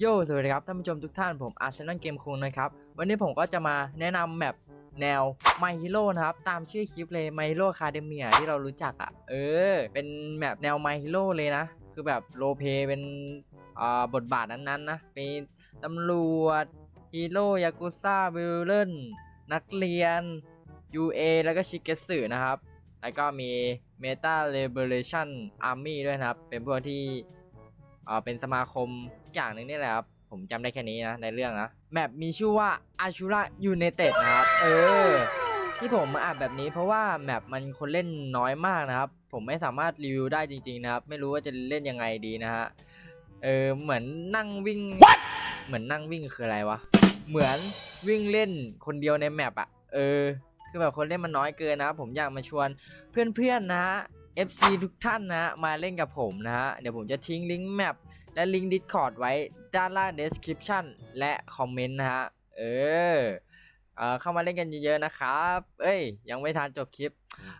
โยสวัสดีครับท่านผู้ชมทุกท่านผมอาร์เซนอลเกมคุงนะครับ วันนี้ผมก็จะมาแนะนำแมปแนว My Hero นะครับ ตามชื่อคลิปเลย My Hero Academia ที่เรารู้จักอะ่ะ เออ เป็นแมปแนว My Hero เลยนะ คือแบบโรลเพลย์เป็นอ่าบทบาทนั้นๆนะเป็นตำรวจฮีโร่ยากุซ่าวิลเลนนักเรียน UA แล้วก็ชิเกสึนะครับ แล้วก็มี Meta Liberation Army ด้วยนะครับ เป็นพวกที่อ่อเป็นสมาคม อย่างหนึ่งนี่แหละครับ ผมจำได้แค่นี้นะในเรื่องนะแมปมีชื่อว่า Ashura United นะครับ เออ ที่ผมมาอ่านแบบนี้เพราะว่าแมปมันคนเล่นน้อยมากนะครับ ผมไม่สามารถรีวิวได้จริง ๆ นะครับ ไม่รู้ว่าจะเล่นยังไงดีนะฮะเออเหมือนนั่งวิ่งเหมือนนั่งวิ่งคืออะไรวะเหมือนวิ่งเล่นคนเดียวในแมปอะเออ คือแบบคนเล่นมันน้อยเกินนะผมอยากมาชวนเพื่อนๆนะฮะ FC ทุกท่านนะมาเล่นกับผมนะฮะเดี๋ยวผมจะทิ้งลิงก์แมป และลิงก์ Discord ไว้ด้านล่าง description และคอมเมนต์นะฮะ เออเออเข้ามาเล่นกันเยอะๆนะครับ เอ้ย ยังไม่ทันจบคลิป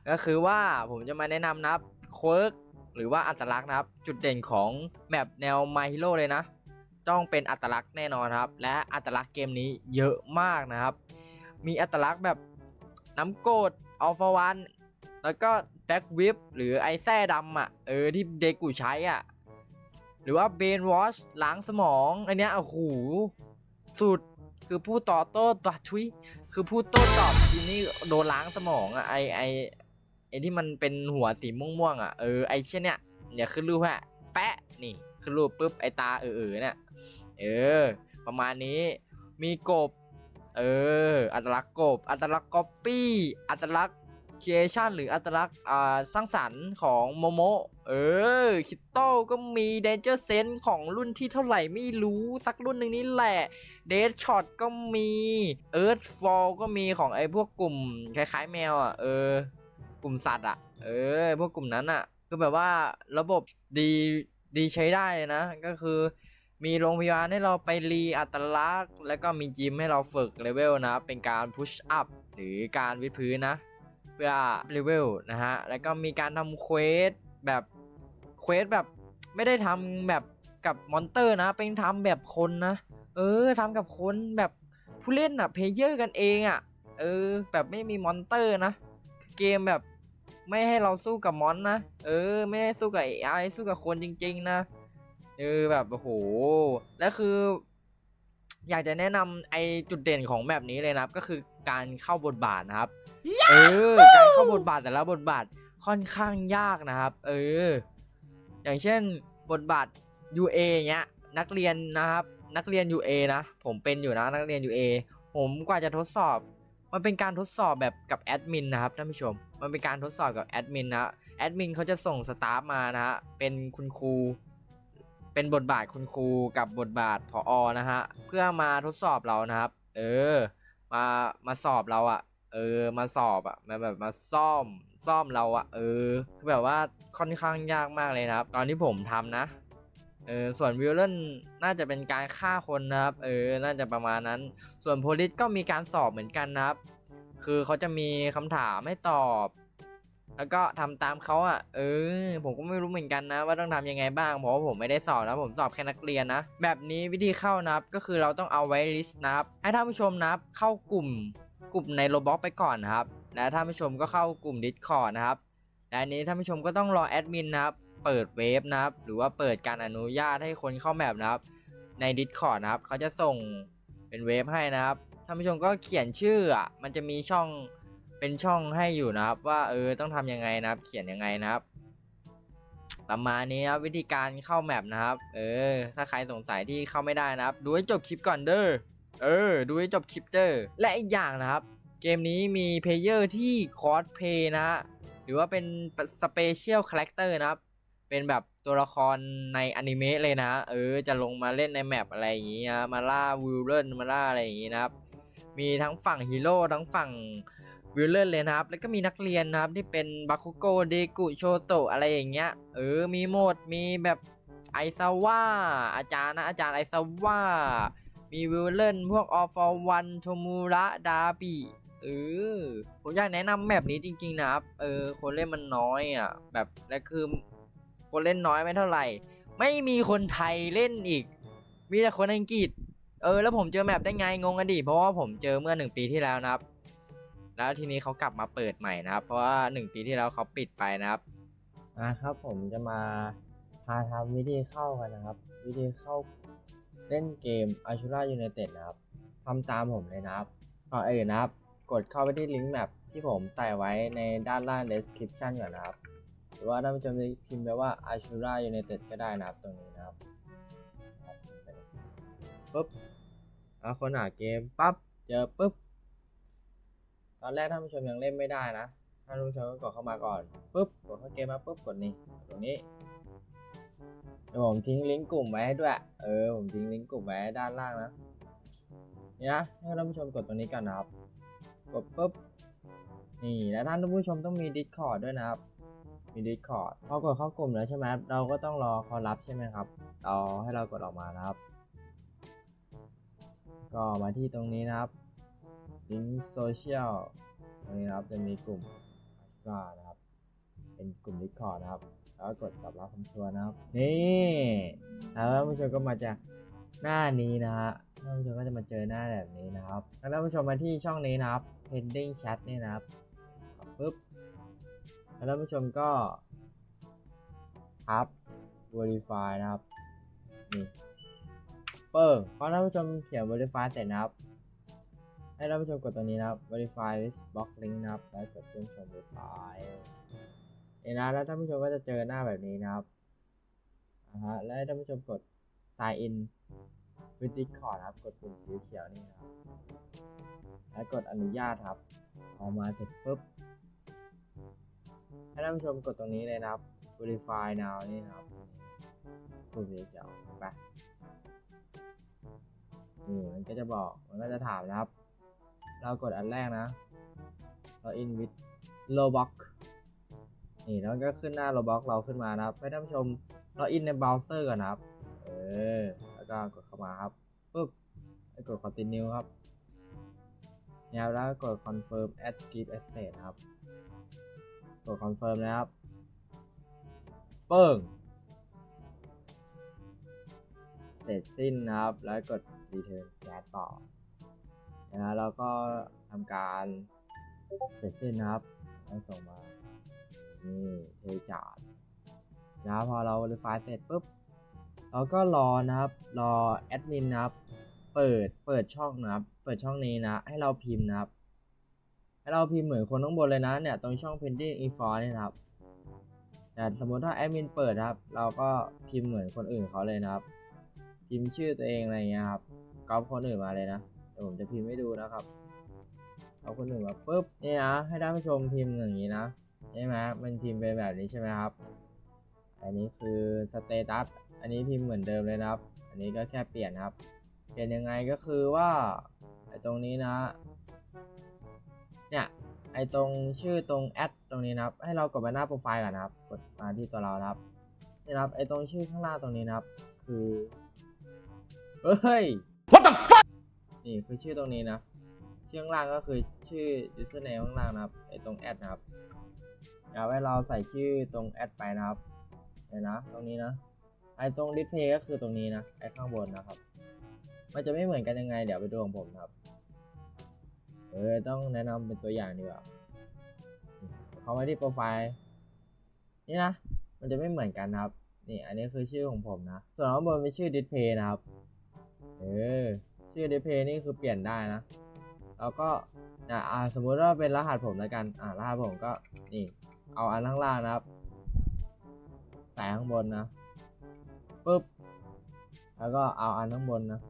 ก็คือว่าผมจะมาแนะนำนะครับเคิร์กหรือว่าอัตลักษณ์นะครับ จุดเด่นของแมปแนว My Hero เลยนะ ต้องเป็นอัตลักษณ์แน่นอนครับ และอัตลักษณ์เกมนี้เยอะมากนะครับ มีอัตลักษณ์แบบน้ำโกรดอัลฟาวันแล้วก็แบ็กวิปหรือไอแส้ดำอะ เออ ที่เดกูใช้อะ รือว่าเบนวอชล้างสมองอันเนี้ยโอ้โหสุดคือผู้ต่อโต้ตัดทุยคือผู้โต้ตอบทีนี้โดนล้างสมองอะไอไอไอที่มันเป็นหัวสีม่วงๆอะเออไอเช่นเนี้ยเนี่ยขึ้นรูปฮะแปะนี่ขึ้นรูปปุ๊บไอตาเออๆเนี่ยเออ ประมาณนี้มีกบ เออ อัตลักษณ์กบ อัตลักษณ์ก๊อปปี้ อัตลักษณ์ ครีเอชันหรืออัตลักษณ์สร้างสรรค์ของโมโมเออคิตโต้ก็มีเดนเจอร์เซนของรุ่นที่เท่าไหร่ไม่รู้สักรุ่นหนึ่งนี่แหละเด d ช็อตก็มีเอิร์ธฟอลก็มีของไอ้พวกกลุ่มคล้ายๆแมวอะเออกลุ่มสัตว์อะเออพวกกลุ่มนั้นอะคือแบบว่าระบบดีดีใช้ได้เลยนะก็คือมีโรงพยาบาลให้เราไปรีอัตลักษณ์ แล้วก็มีจิมให้เราฝึกเลเวลนะ เป็นการพุชอัพหรือการวิดพื้นนะ พื่อเลเวลนะฮะ แล้วก็มีการทำเควสแบบเควสแบบไม่ได้ทำแบบกับมอนเตอร์นะ เป็นทำแบบคนนะ เออทำกับคนแบบผู้เล่นอะเพลเยอร์กันเองอะเออ แบบไม่มีมอนเตอร์นะ เกมแบบไม่ให้เราสู้กับมอนนะ เออ ไม่ได้สู้กับ AI สู้กับคนจริง ๆ นะ เออแบบโอ้โห แล้วคือ อยากจะแนะนำไอจุดเด่นของแบบนี้เลยนะก็คือการเข้าบทบาทนะครับ เออ การเข้าบทบาทแต่ละบทบาทค่อนข้างยากนะครับ เออ อย่างเช่นบทบาท UA เงี้ย นักเรียนนะครับ นักเรียน UA นะ ผมเป็นอยู่นะนักเรียน UA ผมกว่าจะทดสอบ มันเป็นการทดสอบแบบกับแอดมินนะครับท่านผู้ชม มันเป็นการทดสอบกับแอดมินนะแอดมินเขาจะส่งสตาฟมานะฮะ เป็นคุณครู เป็นบทบาทคุณครูกับบทบาทผอนะฮะ เพื่อมาทดสอบเรานะครับ เออ มามาสอบเราอะเออ มาสอบอะมาแบบมาซ่อมซ่อมเราอะเออคือแบบว่าค่อนข้างยากมากเลยนะครับ ตอนที่ผมทำนะเออส่วนวิลเลนน่าจะเป็นการฆ่าคนนะครับ เออ น่าจะประมาณนั้น ส่วนโพลิสก็มีการสอบเหมือนกันนะครับ คือเขาจะมีคำถามให้ตอบ แล้วก็ทำตามเขาอะ เออ ผมก็ไม่รู้เหมือนกันนะ ว่าต้องทำยังไงบ้าง เพราะว่าผมไม่ได้สอบนะ ผมสอบแค่นักเรียนนะ แบบนี้วิธีเข้านับก็คือเราต้องเอาไว้ลิสต์นับ ให้ท่านผู้ชมนับเข้ากลุ่มกลุ่มในโรบ็อกไปก่อนนะครับ และท่านผู้ชมก็เข้ากลุ่ม Discord นะครับ และอันนี้ท่านผู้ชมก็ต้องรอแอดมินนะครับ เปิดเวฟนะครับ หรือว่าเปิดการอนุญาตให้คนเข้าแมปนะครับ ใน Discord นะครับ เขาจะส่งเป็นเวฟให้นะครับ ท่านผู้ชมก็เขียนชื่ออะ มันจะมีช่อง เป็นช่องให้อยู่นะครับ ว่าเออต้องทำยังไงนะครับ เขียนยังไงนะครับ ประมาณนี้นะวิธีการเข้าแมปนะครับ เออ ถ้าใครสงสัยที่เข้าไม่ได้นะครับ ดูให้จบคลิปก่อนเด้อเออ ดูให้จบคลิปเด้อและอีกอย่างนะครับ เกมนี้มีเพลเยอร์ที่คอสเพย์นะฮะหรือว่าเป็นสเปเชียลคาแรคเตอร์นะครับ เป็นแบบตัวละครในอนิเมะเลยนะเออจะลงมาเล่นในแมปอะไรอย่างงี้นะมาล่าวิลเลนมาล่าอะไรอย่างงี้นะครับ มีทั้งฝั่งฮีโร่ทั้งฝั่ง วิลเลนเลยนะครับ แล้วก็มีนักเรียนนะครับที่เป็นบาคุโกเดกุโชโตะอะไรอย่างเงี้ย เออ มีหมด มีแบบไอซาว่าอาจารย์นะ อาจารย์ไอซาว่ามีวิลเลนพวกออฟวันโทมูระดาบิเออผมอยากแนะนำแมปนี้จริงๆนะครับ เออ คนเล่นมันน้อยอะ แบบและคือ คนเล่นน้อยไม่เท่าไหร่ ไม่มีคนไทยเล่นอีก มีแต่คนอังกฤษ เออ แล้วผมเจอแมปได้ไงงงกันดิเพราะว่าผมเจอเมื่อหนึ่งปีที่แล้วนะครับ แล้วทีนี้เขากลับมาเปิดใหม่นะครับ เพราะว่าหนึ่งปีที่แล้วเขาปิดไปนะครับนะครับผมจะมาพาทำวิธีเข้ากันนะครับ วิธีเข้าเล่นเกม a s u r a United นะครับทำตามผมเลยนะครับก่อนอื่นนะครับ กดเข้าไปที่ลิงก์แมปที่ผมใส่ไว้ในด้านล่าง description ก่อนนะครับ หรือว่าท่านผู้ชมจะพิมพ์ไปว่า a s u r a United ก็ได้นะครับตรงนี้นะครับปุ๊บแล้วคนหาเกมปั๊บเจอปุ๊บ ตอนแรกท่านผู้ชมยังเล่นไม่ได้นะท่านผู้ชมก็กดเข้ามาก่อนปุ๊บกดเข้าเกมมาปุ๊บกดนี่ตรงนี้เดี๋ยวผมทิ้งลิงก์กลุ่มไว้ให้ด้วย เออผมทิ้งลิงก์กลุ่มไว้ด้านล่างนะนี่นะให้ท่านผู้ชมกดตรงนี้ก่อนนะครับ กดปุ๊บนี่แล้วท่านผู้ชมต้องมี Discord ด้วยนะครับมี Discord พอกดเข้ากลุ่มแล้วใช่ไหมเราก็ต้องรอเขารับใช่ไหมครับรอให้เรากดออกมานะครับ ก็มาที่ตรงนี้นะครับ ลิงก์โซเชียลตรงนี้นะครับจะมีกลุ่ม a านะครับ เป็นกลุ่ม Discord นะครับ แล้วกดกลับรับคำชวนนะครับ นี่แล้วท่านผู้ชมก็มาจากหน้านี้นะฮะท่านผู้ชมก็จะมาเจอหน้าแบบนี้นะครับแล้วท่านผู้ชมมาที่ช่องนี้นะครับ pending chat นี่นะครับปุ๊บแล้วท่านผู้ชมก็ครับ verify นะครับนี่เปิ้งพอท่านผู้ชมเขียน verify เสร็จนะครับ ให้ท่านผู้ชมกดตรงนี้นะครับ verify with block link นะครับ แล้วกดเชื่อมชม verify นี่นะแล้วท่านผู้ชมก็จะเจอหน้าแบบนี้นะครับอ่าฮะแล้วให้ท่านผู้ชมกด sign in with Discord นะครับ กดปุ่มสีเขียวนี่นะครับ แล้วกดอนุญาตครับ ออกมาเสร็จปุ๊บ ให้ท่านผู้ชมกดตรงนี้เลยนะครับ verify now นี่ครับปุ่มสีเขียวไปนี่มันก็จะบอก มันก็จะถามนะครับ เรากดอันแรกนะ login with Roblox นี่แล้วก็ขึ้นหน้า Roblox เราขึ้นมานะครับ ให้ท่านผู้ชม login ในเบราว์เซอร์ก่อนนะครับ เออ แล้วก็กดเข้ามาครับปุ๊บแล้กด continue ครับเนี่ยครับแล้วกด confirm add gift access นะครับ กด confirm นะครับ เปิ้ง เสร็จสิ้นนะครับ แล้วกด return chat ต่อ นะฮะแล้วก็ทำการเสร็จสิ้นนะครับแล้วส่งมา นี่เทจาดนะพอเรา verify เสร็จปุ๊บ เราก็รอนะครับ รอแอดมินนะครับ เปิด เปิดช่องนะครับ เปิดช่องนี้นะ ให้เราพิมพ์นะครับ ให้เราพิมพ์เหมือนคนข้างบนเลยนะ เนี่ย ตรงช่อง pending info เนี่ยนะครับ แต่สมมติถ้าแอดมินเปิดครับ เราก็พิมพ์เหมือนคนอื่นเขาเลยนะครับ พิมพ์ชื่อตัวเองอะไรเงี้ยครับก๊อปคนอื่นมาเลยนะ ดี๋ยวผมจะพิมพ์ให้ดูนะครับ เอาคนอื่นมาปุ๊บนี่นะให้ท่านผู้ชมพิมพ์อย่างนี้นะใช่ไหมมันพิมพ์เป็นแบบนี้ใช่ไหมครับ อันนี้คือสเตตัสอันนี้พิมพ์เหมือนเดิมเลยนะครับ อันนี้ก็แค่เปลี่ยนครับ เปลี่ยนยังไงก็คือว่าไอ้ตรงนี้นะ เนี่ยไอ้ตรงชื่อตรงแอดตรงนี้นะครับ ให้เรากดไปหน้าโปรไฟล์ก่อนนะครับ กดมาที่ตัวเรานะครับนี่นะครับไอ้ตรงชื่อข้างล่างตรงนี้นะครับ คือ เฮ้ย What the fuck นี่คือชื่อตรงนี้นะชื่อข้างล่างก็คือชื่อ username ข้างล่างนะครับไอตรงแอดนะครับเอาไว้เราใส่ชื่อตรงแอดไปนะครับเดี๋ยนะ ตรงนี้นะไอตรง display ก็คือตรงนี้นะไอข้างบนนะครับ มันจะไม่เหมือนกันยังไงเดี๋ยวไปดูของผมครับเออต้องแนะนำเป็นตัวอย่างดีกว่าเขามาที่โปรไฟล์นี่นะมันจะไม่เหมือนกันนะครับ นี่อันนี้คือชื่อของผมนะ ส่วนข้างบนเป็นชื่อ display นะครับ เออ ชื่อ display นี่คือเปลี่ยนได้นะแล้วก็อ่าสมมุติว่าเป็นรหัสผมแล้วกัน อ่ารหัสผมก็นี่ เอาอันข้างล่างนะครับใส่ข้างบนนะปุ๊บแล้วก็เอาอันข้างบนนะ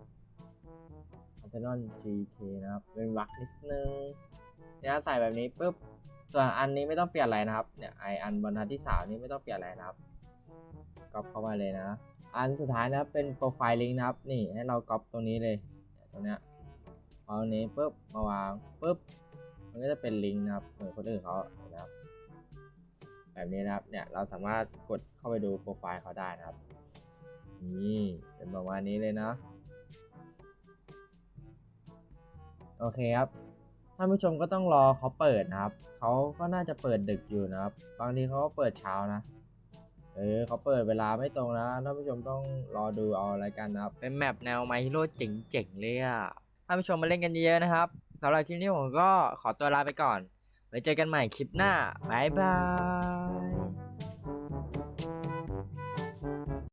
Arsenal GK นะครับ เป็นวักนิดนึงเนี่ยใส่แบบนี้ปุ๊บส่วนอันนี้ไม่ต้องเปลี่ยนอะไรนะครับ เนี่ยไออันบรรทัดที่สามนี้ไม่ต้องเปลี่ยนอะไรนะครับก๊อปเข้ามาเลยนะ อันสุดท้ายนะเป็นโปรไฟล์ลิงก์นะครับ นี่ให้เราก๊อปตรงนี้เลย ตรงเนี้ยเอาอันนี้ปุ๊บมาวางปุ๊บมันก็จะเป็นลิงก์นะครับเหมือนคนอื่นเขานะครับ แบบนี้นะครับเนี่ยเราสามารถกดเข้าไปดูโปรไฟล์เขาได้นะครับนี่เป็นประมาณนี้เลยนะโอเคครับท่านผู้ชมก็ต้องรอเขาเปิดนะครับ เขาก็น่าจะเปิดดึกอยู่นะครับ บางทีเขาก็เปิดเช้านะ เออเขาเปิดเวลาไม่ตรงนะท่านผู้ชมต้องรอดูเอาอะไรกันนะครับ เป็นแมปแนวไมฮิโร่เจ๋งๆเลยอะท่านผู้ชมมาเล่นกันเยอะๆนะครับสำหรับคลิปนี้ผมก็ขอตัวลาไปก่อน ไว้เจอกันใหม่คลิปหน้า บ๊ายบาย